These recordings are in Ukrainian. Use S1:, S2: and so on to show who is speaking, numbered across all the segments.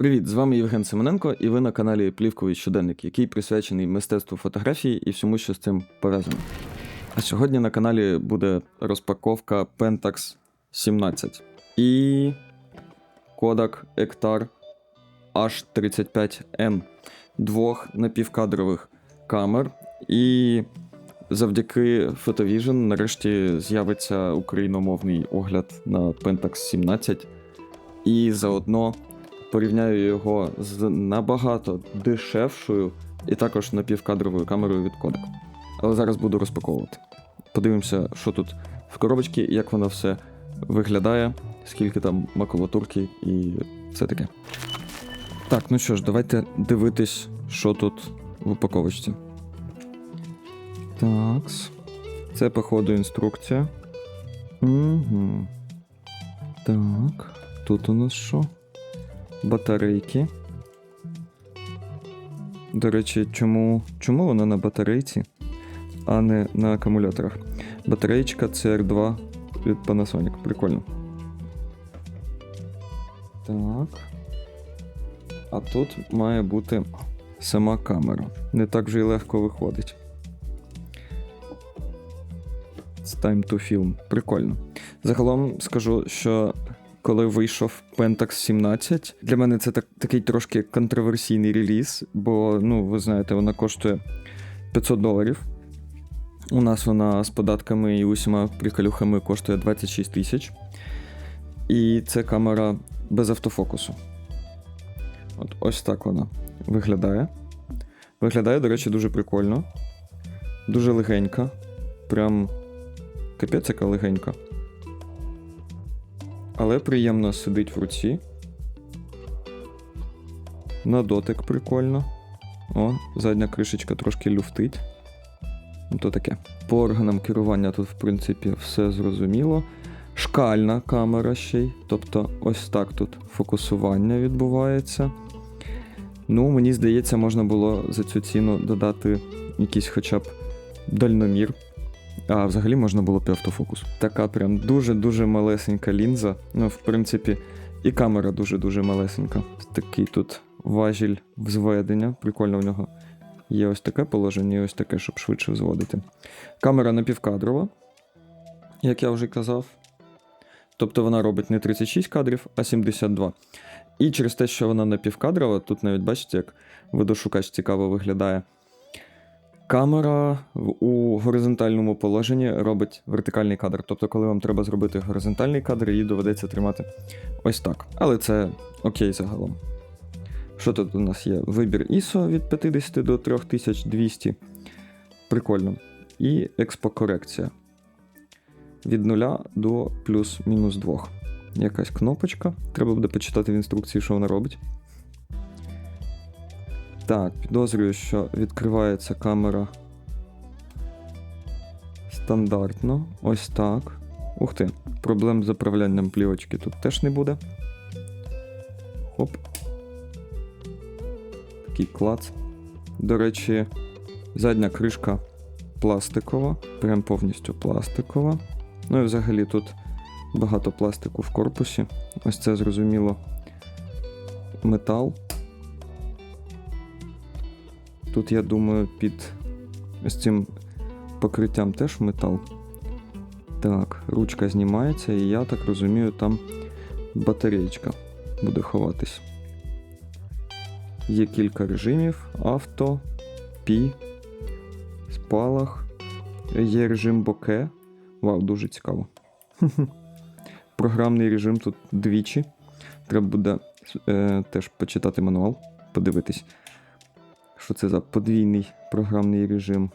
S1: Привіт, з вами Євген Семененко, і ви на каналі Плівковий щоденник, який присвячений мистецтву фотографії і всьому, що з цим пов'язано. А сьогодні на каналі буде розпаковка Pentax 17 і Kodak Ektar H35N двох напівкадрових камер. І завдяки Photovision нарешті з'явиться україномовний огляд на Pentax 17. І заодно порівняю його з набагато дешевшою і також напівкадровою камерою від Kodak. Але зараз буду розпаковувати. Подивимося, що тут в коробочці, як воно все виглядає, скільки там макулатурки і все таке. Так, ну що ж, давайте дивитись, що тут в упаковочці. Такс. Це, походу, інструкція. Угу. Так. Тут у нас що? Батарейки. До речі, чому, чому вона на батарейці, а не на акумуляторах? Батареєчка CR2 від Panasonic. Прикольно. Так. А тут має бути сама камера. Не так вже й легко виходить. It's time to film. Прикольно. Загалом скажу, що коли вийшов Pentax 17, для мене це так, такий трошки контроверсійний реліз, бо, ну, ви знаєте, вона коштує 500 доларів. У нас вона з податками і усіма приколюхами коштує 26 тисяч. І це камера без автофокусу. От ось так вона виглядає. Виглядає, до речі, дуже прикольно. Дуже легенька. Прям капець яка легенька. Але приємно сидить в руці. На дотик прикольно. О, задня кришечка трошки люфтить. Ну, то таке. По органам керування тут, в принципі, все зрозуміло. Шкальна камера ще й. Тобто, ось так тут фокусування відбувається. Ну, мені здається, можна було за цю ціну додати якийсь хоча б дальномір. А взагалі можна було б автофокус. Така прям дуже-дуже малесенька лінза. Ну, в принципі, і камера дуже-дуже малесенька. Такий тут важіль взведення. Прикольно в нього є ось таке положення, і ось таке, щоб швидше взводити. Камера напівкадрова, як я вже казав. Тобто вона робить не 36 кадрів, а 72. І через те, що вона напівкадрова, тут навіть бачите, як видошукач цікаво виглядає. Камера у горизонтальному положенні робить вертикальний кадр. Тобто, коли вам треба зробити горизонтальний кадр, її доведеться тримати ось так. Але це окей загалом. Що тут у нас є? Вибір ISO від 50 до 3200. Прикольно. І експокорекція. Від 0 до плюс-мінус 2. Якась кнопочка. Треба буде почитати в інструкції, що вона робить. Так, підозрюю, що відкривається камера стандартно. Ось так. Ух ти, проблем з заправлянням плівочки тут теж не буде. Хоп. Такий клац. До речі, задня кришка пластикова, прям повністю пластикова. Ну і взагалі тут багато пластику в корпусі. Ось це зрозуміло метал. Тут, я думаю, під ось цим покриттям теж метал. Так, ручка знімається, і я так розумію, там батареєчка буде ховатись. Є кілька режимів: авто, пі, спалах. Є режим боке. Вау, дуже цікаво. Програмний режим тут двічі. Треба буде е, теж почитати мануал, подивитись. Що це за подвійний програмний режим?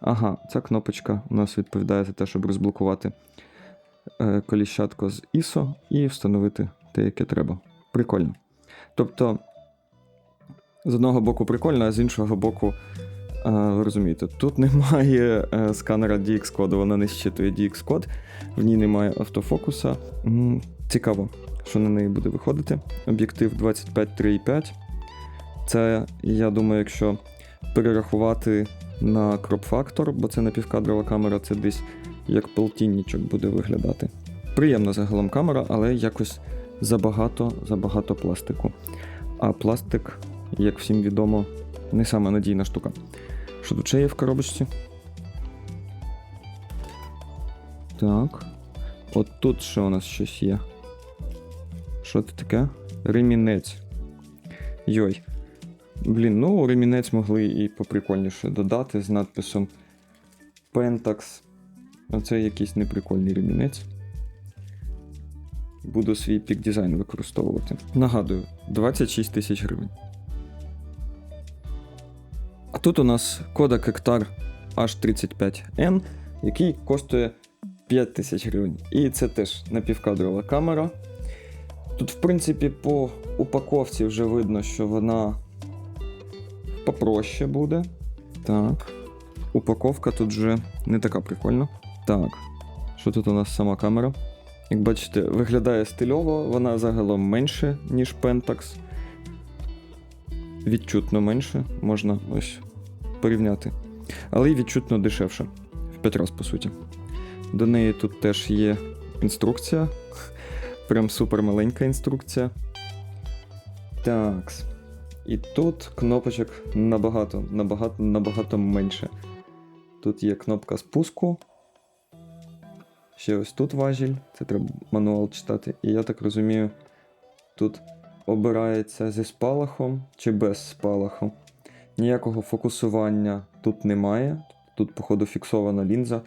S1: Ага, ця кнопочка у нас відповідає за те, щоб розблокувати е, коліщатко з ISO і встановити те, яке треба. Прикольно. Тобто, з одного боку прикольно, а з іншого боку, е, ви розумієте, тут немає е, сканера DX-коду, вона не щитує DX-код, в ній немає автофокуса. Цікаво, що на неї буде виходити. Об'єктив 25-3,5. Це, я думаю, якщо перерахувати на кроп-фактор, бо це напівкадрова камера, це десь як полтинничок буде виглядати. Приємна загалом камера, але якось забагато, забагато пластику. А пластик, як всім відомо, не сама надійна штука. Що тут ще є в коробочці? Так. От тут ще у нас щось є. Що це таке? Ремінець. Йой. Блін, ну ремінець могли і поприкольніше додати з надписом Pentax. Оце якийсь неприкольний ремінець. Буду свій пік дизайн використовувати. Нагадую, 26 тисяч гривень. А тут у нас Kodak Hectar H35N, який коштує 5 тисяч гривень. І це теж напівкадрова камера. Тут, в принципі, по упаковці вже видно, що вона попроще буде. Так. Упаковка тут вже не така прикольна. Так. Що тут у нас сама камера? Як бачите, виглядає стильово, вона загалом менше, ніж Pentax. Відчутно менше, можна ось порівняти. Але й відчутно дешевше. В 5 разів, по суті. До неї тут теж є інструкція. Прям супер маленька інструкція. Так. І тут кнопочок набагато, набагато, набагато менше. Тут є кнопка спуску. Ще ось тут важіль, це треба мануал читати. І я так розумію, тут обирається зі спалахом чи без спалаху. Ніякого фокусування тут немає. Тут, походу, фіксована лінза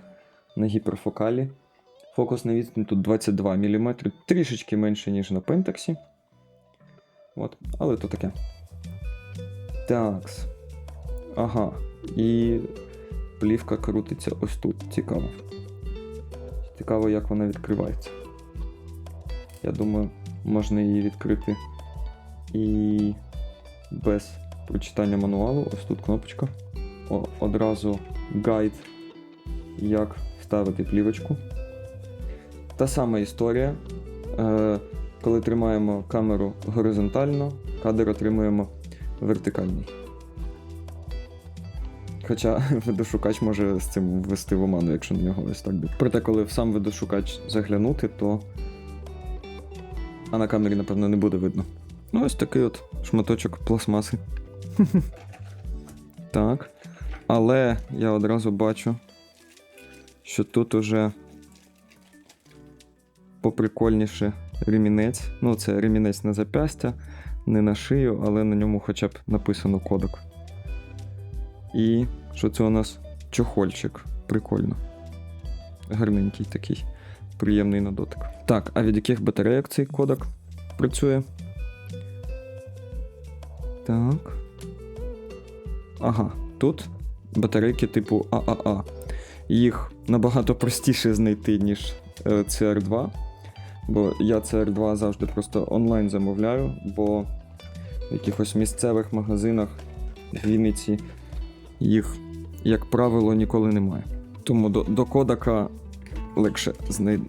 S1: на гіперфокалі. Фокусна відстань тут 22 мм, трішечки менше, ніж на Pentax. От, але то таке. Такс. Ага. І плівка крутиться ось тут. Цікаво. Цікаво, як вона відкривається. Я думаю, можна її відкрити і без прочитання мануалу. Ось тут кнопочка. О, одразу гайд, як вставити плівочку. Та сама історія. Е, коли тримаємо камеру горизонтально, кадр отримуємо вертикальний. Хоча видошукач може з цим ввести в оману, якщо на нього ось так буде. Проте, коли в сам видошукач заглянути, то. А на камері, напевно, не буде видно. Ну, ось такий от шматочок пластмаси. Так. Але я одразу бачу, що тут уже поприкольніше ремінець. Ну, це ремінець на запястя, не на шию, але на ньому хоча б написано кодок. І що це у нас чохольчик. Прикольно. Гарненький такий, приємний на дотик. Так, а від яких батарейок цей кодек працює? Так. Ага, тут батарейки типу ААА. Їх набагато простіше знайти, ніж е, CR2. Бо я CR2 завжди просто онлайн замовляю, бо якихось місцевих магазинах в Вінниці їх, як правило, ніколи немає. Тому до, до кодака легше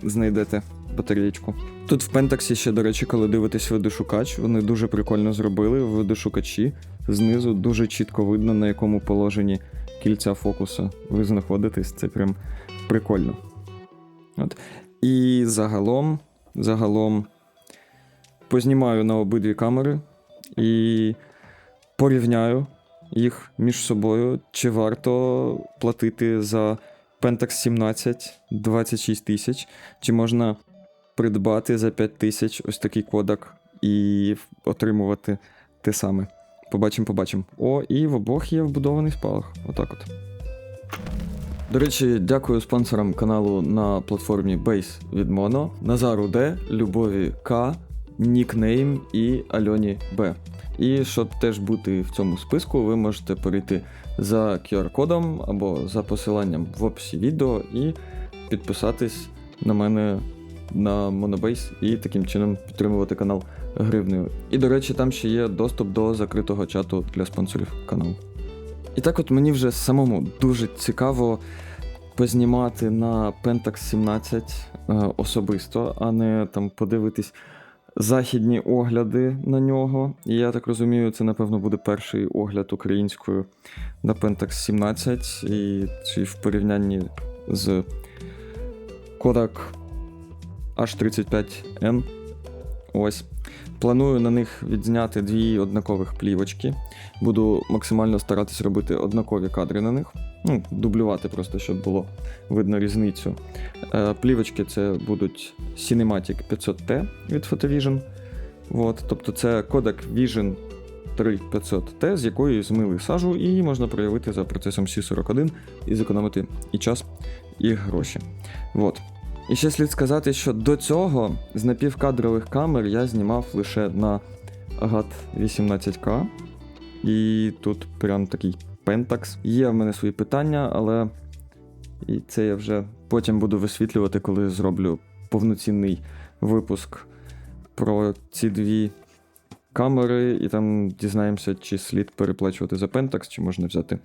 S1: знайдете батареєчку. Тут в Пентаксі ще, до речі, коли дивитесь видошукач, вони дуже прикольно зробили видошукачі. Знизу дуже чітко видно, на якому положенні кільця фокуса ви знаходитесь. Це прям прикольно. От. І загалом, загалом познімаю на обидві камери і порівняю їх між собою, чи варто платити за Pentax 17 26 тисяч, чи можна придбати за 5 тисяч ось такий кодек і отримувати те саме. Побачимо, побачимо. О, і в обох є вбудований спалах. Отак от. До речі, дякую спонсорам каналу на платформі Base від Mono, Назару Д, Любові К, Нікнейм і Альоні Б. І щоб теж бути в цьому списку, ви можете перейти за QR-кодом або за посиланням в описі відео і підписатись на мене на Monobase і таким чином підтримувати канал гривнею. І, до речі, там ще є доступ до закритого чату для спонсорів каналу. І так от мені вже самому дуже цікаво познімати на Pentax 17 е, особисто, а не там подивитись західні огляди на нього. І я так розумію, це, напевно, буде перший огляд українською на Pentax 17, і чи в порівнянні з Kodak H35N. Ось. Планую на них відзняти дві однакових плівочки. Буду максимально старатись робити однакові кадри на них. Ну, дублювати просто, щоб було видно різницю. Е, плівочки це будуть Cinematic 500T від Photovision. От, тобто це кодек Vision 3500T, з якої змили сажу, і її можна проявити за процесом C41 і зекономити і час, і гроші. От. І ще слід сказати, що до цього з напівкадрових камер я знімав лише на Agat 18K. І тут прям такий Pentax. Є в мене свої питання, але і це я вже потім буду висвітлювати, коли зроблю повноцінний випуск про ці дві камери, і там дізнаємося, чи слід переплачувати за Pentax, чи можна взяти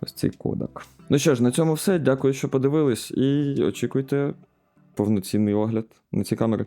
S1: ось цей кодек. Ну що ж, на цьому все. Дякую, що подивились, і очікуйте повноцінний огляд на ці камери.